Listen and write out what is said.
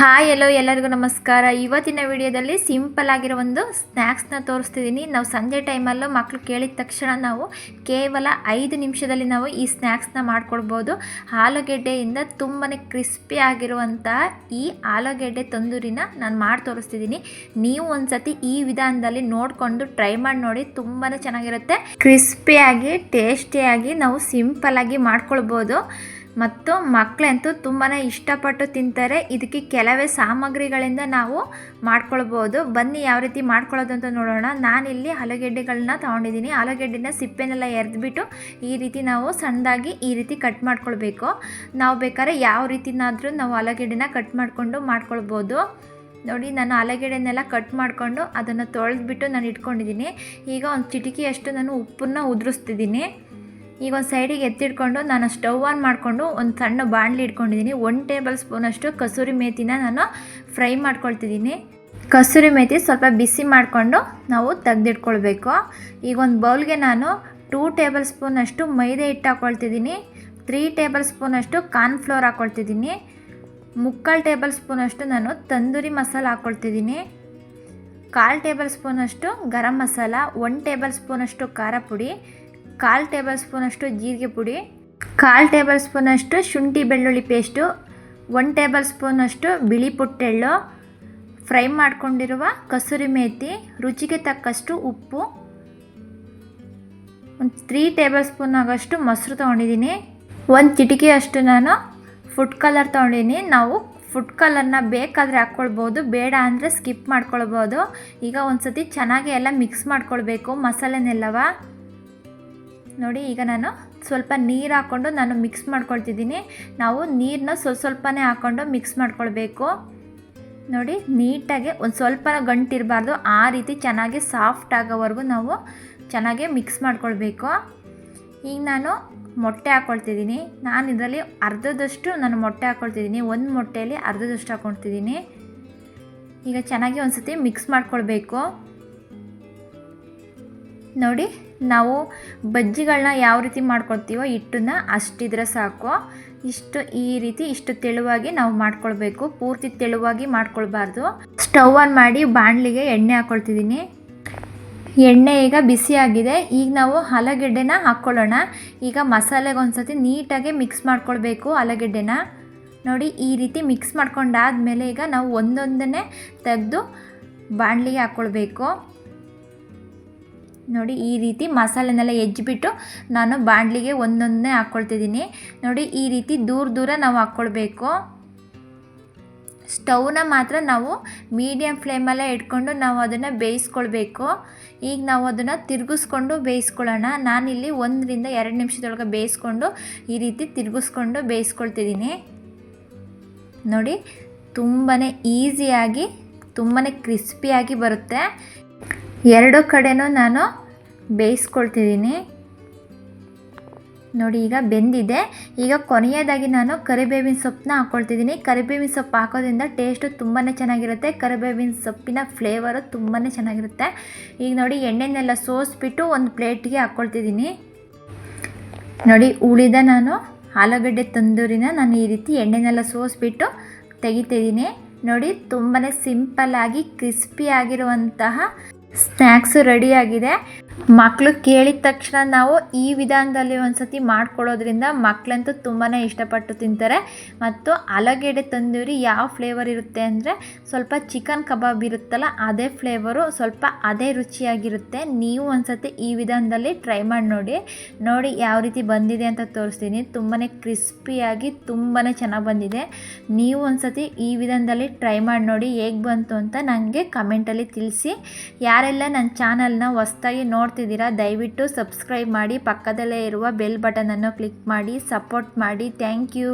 Hi ಎಲ್ಲೋ ಎಲ್ಲರಿಗೂ ನಮಸ್ಕಾರ. ಇವತ್ತಿನ ವಿಡಿಯೋದಲ್ಲಿ ಸಿಂಪಲ್ ಆಗಿರೋ ಒಂದು ಸ್ನ್ಯಾಕ್ಸ್ನ ತೋರಿಸ್ತಿದ್ದೀನಿ ನಾವು ಸಂಜೆ ಟೈಮಲ್ಲೂ ಮಕ್ಕಳು ಕೇಳಿದ ತಕ್ಷಣ ನಾವು ಕೇವಲ ಐದು ನಿಮಿಷದಲ್ಲಿ ನಾವು ಈ ಸ್ನ್ಯಾಕ್ಸ್ನ ಮಾಡ್ಕೊಳ್ಬೋದು ಆಲೂಗೆಡ್ಡೆಯಿಂದ ತುಂಬಾ ಕ್ರಿಸ್ಪಿ ಆಗಿರುವಂತಹ ಈ ಆಲೂಗೆಡ್ಡೆ ತಂದೂರಿನ ನಾನು ಮಾಡಿ ತೋರಿಸ್ತಿದ್ದೀನಿ ನೀವು ಒಂದ್ಸತಿ ಈ ವಿಧಾನದಲ್ಲಿ ನೋಡಿಕೊಂಡು ಟ್ರೈ ಮಾಡಿ ನೋಡಿ ತುಂಬಾ ಚೆನ್ನಾಗಿರುತ್ತೆ. ಕ್ರಿಸ್ಪಿಯಾಗಿ ಟೇಸ್ಟಿಯಾಗಿ ನಾವು ಸಿಂಪಲ್ಲಾಗಿ ಮಾಡ್ಕೊಳ್ಬೋದು. ಮತ್ತು ಮಕ್ಕಳಂತೂ ತುಂಬಾ ಇಷ್ಟಪಟ್ಟು ತಿಂತಾರೆ. ಇದಕ್ಕೆ ಕೆಲವೇ ಸಾಮಗ್ರಿಗಳಿಂದ ನಾವು ಮಾಡ್ಕೊಳ್ಬೋದು. ಬನ್ನಿ ಯಾವ ರೀತಿ ಮಾಡ್ಕೊಳ್ಳೋದು ಅಂತ ನೋಡೋಣ. ನಾನಿಲ್ಲಿ ಆಲೂಗೆಡ್ಡೆಗಳನ್ನ ತೊಗೊಂಡಿದ್ದೀನಿ. ಆಲೂಗೆಡ್ಡೆನ ಸಿಪ್ಪೆನೆಲ್ಲ ಎರೆದ್ಬಿಟ್ಟು ಈ ರೀತಿ ನಾವು ಸಣ್ಣದಾಗಿ ಈ ರೀತಿ ಕಟ್ ಮಾಡ್ಕೊಳ್ಬೇಕು. ನಾವು ಬೇಕಾದ್ರೆ ಯಾವ ರೀತಿನಾದರೂ ನಾವು ಆಲೂಗೆಡ್ಡೆನ ಕಟ್ ಮಾಡಿಕೊಂಡು ಮಾಡ್ಕೊಳ್ಬೋದು. ನೋಡಿ, ನಾನು ಆಲೂಗೆಡ್ಡೆನೆಲ್ಲ ಕಟ್ ಮಾಡಿಕೊಂಡು ಅದನ್ನು ತೊಳೆದ್ಬಿಟ್ಟು ನಾನು ಇಟ್ಕೊಂಡಿದ್ದೀನಿ. ಈಗ ಒಂದು ಚಿಟಿಕಿಯಷ್ಟು ನಾನು ಉಪ್ಪನ್ನು ಉದುರಿಸ್ತಿದ್ದೀನಿ. ಈಗ ಒಂದು ಸೈಡಿಗೆ ಎತ್ತಿಟ್ಕೊಂಡು ನಾನು ಸ್ಟವ್ ಆನ್ ಮಾಡಿಕೊಂಡು ಒಂದು ಸಣ್ಣ ಬಾಣಲಿ ಇಟ್ಕೊಂಡಿದ್ದೀನಿ ಒನ್ ಟೇಬಲ್ ಸ್ಪೂನಷ್ಟು ಕಸೂರಿ ಮೇಥಿನ ನಾನು ಫ್ರೈ ಮಾಡ್ಕೊಳ್ತಿದ್ದೀನಿ ಕಸೂರಿ ಮೇಥಿ ಸ್ವಲ್ಪ ಬಿಸಿ ಮಾಡಿಕೊಂಡು ನಾವು ತೆಗೆದಿಟ್ಕೊಳ್ಬೇಕು. ಈಗ ಒಂದು ಬೌಲ್ಗೆ ನಾನು ಟೂ ಟೇಬಲ್ ಸ್ಪೂನಷ್ಟು ಮೈದೆ ಹಿಟ್ಟು ಹಾಕ್ಕೊಳ್ತಿದ್ದೀನಿ ತ್ರೀ ಟೇಬಲ್ ಸ್ಪೂನಷ್ಟು ಕಾರ್ನ್ಫ್ಲೋರ್ ಹಾಕ್ಕೊಳ್ತಿದ್ದೀನಿ ಮುಕ್ಕಾಲು ಟೇಬಲ್ ಸ್ಪೂನಷ್ಟು ನಾನು ತಂದೂರಿ ಮಸಾಲ ಹಾಕ್ಕೊಳ್ತಿದ್ದೀನಿ ಕಾಲು ಟೇಬಲ್ ಸ್ಪೂನಷ್ಟು ಗರಂ ಮಸಾಲ ಒನ್ ಟೇಬಲ್ ಸ್ಪೂನಷ್ಟು ಖಾರ ಪುಡಿ ಕಾಲು ಟೇಬಲ್ ಸ್ಪೂನಷ್ಟು ಜೀರಿಗೆ ಪುಡಿ, ಕಾಲು ಟೇಬಲ್ ಸ್ಪೂನಷ್ಟು ಶುಂಠಿ ಬೆಳ್ಳುಳ್ಳಿ ಪೇಸ್ಟು, ಒನ್ ಟೇಬಲ್ ಸ್ಪೂನಷ್ಟು ಬಿಳಿ ಪುಟ್ಟೆಳ್ಳು, ಫ್ರೈ ಮಾಡಿಕೊಂಡಿರುವ ಕಸೂರಿ ಮೇಥಿ ರುಚಿಗೆ ತಕ್ಕಷ್ಟು ಉಪ್ಪು, ಒಂದು ತ್ರೀ ಟೇಬಲ್ ಸ್ಪೂನ್ ಆಗೋಷ್ಟು ಮೊಸರು ತೊಗೊಂಡಿದ್ದೀನಿ. ಒಂದು ಚಿಟಿಕೆಯಷ್ಟು ನಾನು ಫುಡ್ ಕಲರ್ ತೊಗೊಂಡಿದ್ದೀನಿ. ನಾವು ಫುಡ್ ಕಲರ್ನ ಬೇಕಾದರೆ ಹಾಕ್ಕೊಳ್ಬೋದು, ಬೇಡ ಅಂದರೆ ಸ್ಕಿಪ್ ಮಾಡ್ಕೊಳ್ಬೋದು. ಈಗ ಒಂದು ಸತಿ ಚೆನ್ನಾಗಿ ಎಲ್ಲ ಮಿಕ್ಸ್ ಮಾಡ್ಕೊಳ್ಬೇಕು ಮಸಾಲೆನೆಲ್ಲವ. ನೋಡಿ, ಈಗ ನಾನು ಸ್ವಲ್ಪ ನೀರು ಹಾಕ್ಕೊಂಡು ನಾನು ಮಿಕ್ಸ್ ಮಾಡ್ಕೊಳ್ತಿದ್ದೀನಿ. ನಾವು ನೀರನ್ನ ಸ್ವಲ್ಪ ಸ್ವಲ್ಪನೇ ಹಾಕ್ಕೊಂಡು ಮಿಕ್ಸ್ ಮಾಡ್ಕೊಳ್ಬೇಕು. ನೋಡಿ, ನೀಟಾಗಿ ಒಂದು ಸ್ವಲ್ಪ ಗಂಟಿರಬಾರ್ದು. ಆ ರೀತಿ ಚೆನ್ನಾಗಿ ಸಾಫ್ಟ್ ಆಗೋವರೆಗೂ ನಾವು ಚೆನ್ನಾಗಿ ಮಿಕ್ಸ್ ಮಾಡ್ಕೊಳ್ಬೇಕು. ಈಗ ನಾನು ಮೊಟ್ಟೆ ಹಾಕ್ಕೊಳ್ತಿದ್ದೀನಿ ನಾನು ಇದರಲ್ಲಿ ಅರ್ಧದಷ್ಟು ನಾನು ಮೊಟ್ಟೆ ಹಾಕ್ಕೊಳ್ತಿದ್ದೀನಿ ಒಂದು ಮೊಟ್ಟೆಯಲ್ಲಿ ಅರ್ಧದಷ್ಟು ಹಾಕ್ಕೊಳ್ತಿದ್ದೀನಿ ಈಗ ಚೆನ್ನಾಗಿ ಒಂದು ಸತಿ ಮಿಕ್ಸ್ ಮಾಡ್ಕೊಳ್ಬೇಕು. ನೋಡಿ ನಾವು ಬಜ್ಜಿಗಳನ್ನ ಯಾವ ರೀತಿ ಮಾಡ್ಕೊಳ್ತೀವೋ ಹಿಟ್ಟನ್ನ ಅಷ್ಟಿದ್ರೆ ಸಾಕು. ಇಷ್ಟು ಈ ರೀತಿ ಇಷ್ಟು ತೆಳುವಾಗಿ ನಾವು ಮಾಡ್ಕೊಳ್ಬೇಕು. ಪೂರ್ತಿ ತೆಳುವಾಗಿ ಮಾಡ್ಕೊಳ್ಬಾರ್ದು. ಸ್ಟವ್ ಆನ್ ಮಾಡಿ ಬಾಣಲಿಗೆ ಎಣ್ಣೆ ಹಾಕ್ಕೊಳ್ತಿದ್ದೀನಿ ಎಣ್ಣೆ ಈಗ ಬಿಸಿಯಾಗಿದೆ ಈಗ ನಾವು ಆಲೂಗೆಡ್ಡೆನ ಹಾಕ್ಕೊಳ್ಳೋಣ. ಈಗ ಮಸಾಲೆಗೆ ಒಂದು ಸತಿ ನೀಟಾಗಿ ಮಿಕ್ಸ್ ಮಾಡ್ಕೊಳ್ಬೇಕು ಆಲೂಗೆಡ್ಡೆನ ನೋಡಿ ಈ ರೀತಿ ಮಿಕ್ಸ್ ಮಾಡ್ಕೊಂಡಾದ್ಮೇಲೆ ಈಗ ನಾವು ಒಂದೊಂದನ್ನೇ ತೆಗೆದು ಬಾಣಲಿಗೆ ಹಾಕ್ಕೊಳ್ಬೇಕು ನೋಡಿ ಈ ರೀತಿ ಮಸಾಲೆನೆಲ್ಲ ಎಜ್ಜಿಬಿಟ್ಟು ನಾನು ಬಾಣಲಿಗೆ ಒಂದೊಂದನ್ನೇ ಹಾಕ್ಕೊಳ್ತಿದ್ದೀನಿ. ನೋಡಿ ಈ ರೀತಿ ದೂರ ದೂರ ನಾವು ಹಾಕ್ಕೊಳ್ಬೇಕು. ಸ್ಟವ್ನ ಮಾತ್ರ ನಾವು ಮೀಡಿಯಮ್ ಫ್ಲೇಮಲ್ಲೇ ಇಟ್ಕೊಂಡು ನಾವು ಅದನ್ನು ಬೇಯಿಸ್ಕೊಳ್ಬೇಕು. ಈಗ ನಾವು ಅದನ್ನು ತಿರುಗಿಸ್ಕೊಂಡು ಬೇಯಿಸ್ಕೊಳ್ಳೋಣ. ನಾನಿಲ್ಲಿ ಒಂದರಿಂದ ಎರಡು ನಿಮಿಷದೊಳಗೆ ಬೇಯಿಸ್ಕೊಂಡು ಈ ರೀತಿ ತಿರುಗಿಸ್ಕೊಂಡು ಬೇಯಿಸ್ಕೊಳ್ತಿದ್ದೀನಿ. ನೋಡಿ ತುಂಬಾ ಈಸಿಯಾಗಿ ತುಂಬಾ ಕ್ರಿಸ್ಪಿಯಾಗಿ ಬರುತ್ತೆ. ಎರಡು ಕಡೆನೂ ನಾನು ಬೇಯಿಸ್ಕೊಳ್ತಿದ್ದೀನಿ. ನೋಡಿ, ಈಗ ಬೆಂದಿದೆ. ಈಗ ಕೊನೆಯದಾಗಿ ನಾನು ಕರಿಬೇವಿನ ಸೊಪ್ಪನ್ನ ಹಾಕ್ಕೊಳ್ತಿದ್ದೀನಿ ಕರಿಬೇವಿನ ಸೊಪ್ಪು ಹಾಕೋದ್ರಿಂದ ಟೇಸ್ಟು ತುಂಬಾ ಚೆನ್ನಾಗಿರುತ್ತೆ. ಕರಿಬೇವಿನ ಸೊಪ್ಪಿನ ಫ್ಲೇವರು ತುಂಬಾ ಚೆನ್ನಾಗಿರುತ್ತೆ. ಈಗ ನೋಡಿ, ಎಣ್ಣೆನೆಲ್ಲ ಸೋಸಿಬಿಟ್ಟು ಒಂದು ಪ್ಲೇಟ್ಗೆ ಹಾಕ್ಕೊಳ್ತಿದ್ದೀನಿ ನೋಡಿ, ಉಳಿದ ನಾನು ಆಲೂಗಡ್ಡೆ ತಂದೂರಿನ ನಾನು ಈ ರೀತಿ ಎಣ್ಣೆನೆಲ್ಲ ಸೋಸಿಬಿಟ್ಟು ತೆಗಿತಿದ್ದೀನಿ. ನೋಡಿ ತುಂಬಾ ಸಿಂಪಲ್ಲಾಗಿ ಕ್ರಿಸ್ಪಿ ಆಗಿರುವಂತಹ ಸ್ನ್ಯಾಕ್ಸು ರೆಡಿಯಾಗಿದೆ. ಮಕ್ಕಳು ಕೇಳಿದ ತಕ್ಷಣ ನಾವು ಈ ವಿಧಾನದಲ್ಲಿ ಒಂದು ಸತಿ ಮಾಡ್ಕೊಳ್ಳೋದ್ರಿಂದ ಮಕ್ಕಳಂತೂ ತುಂಬಾ ಇಷ್ಟಪಟ್ಟು ತಿಂತಾರೆ. ಮತ್ತು ಅಲಗೆಡೆ ತಂದೂರಿ ಯಾವ ಫ್ಲೇವರ್ ಇರುತ್ತೆ ಅಂದರೆ ಸ್ವಲ್ಪ ಚಿಕನ್ ಕಬಾಬ್ ಇರುತ್ತಲ್ಲ, ಅದೇ ಫ್ಲೇವರು ಸ್ವಲ್ಪ ಅದೇ ರುಚಿಯಾಗಿರುತ್ತೆ. ನೀವು ಒಂದು ಸತಿ ಈ ವಿಧಾನದಲ್ಲಿ ಟ್ರೈ ಮಾಡಿ ನೋಡಿ. ನೋಡಿ ಯಾವ ರೀತಿ ಬಂದಿದೆ ಅಂತ ತೋರಿಸ್ತೀನಿ. ತುಂಬಾ ಕ್ರಿಸ್ಪಿಯಾಗಿ ತುಂಬಾ ಚೆನ್ನಾಗಿ ಬಂದಿದೆ. ನೀವು ಒಂದು ಸತಿ ಈ ವಿಧಾನದಲ್ಲಿ ಟ್ರೈ ಮಾಡಿ ನೋಡಿ ಹೇಗೆ ಬಂತು ಅಂತ ನನಗೆ ಕಮೆಂಟಲ್ಲಿ ತಿಳಿಸಿ. ಯಾರೆಲ್ಲ ನನ್ನ ಚಾನಲ್ನ ಹೊಸ್ದಾಗಿ ನೋಡ್ತಿದ್ದೀರಾ ದಯವಿಟ್ಟು ಸಬ್ಸ್ಕ್ರೈಬ್ ಮಾಡಿ ಪಕ್ಕದಲ್ಲೇ ಇರುವ ಬೆಲ್ ಬಟನನ್ನು ಕ್ಲಿಕ್ ಮಾಡಿ ಸಪೋರ್ಟ್ ಮಾಡಿ. Thank you.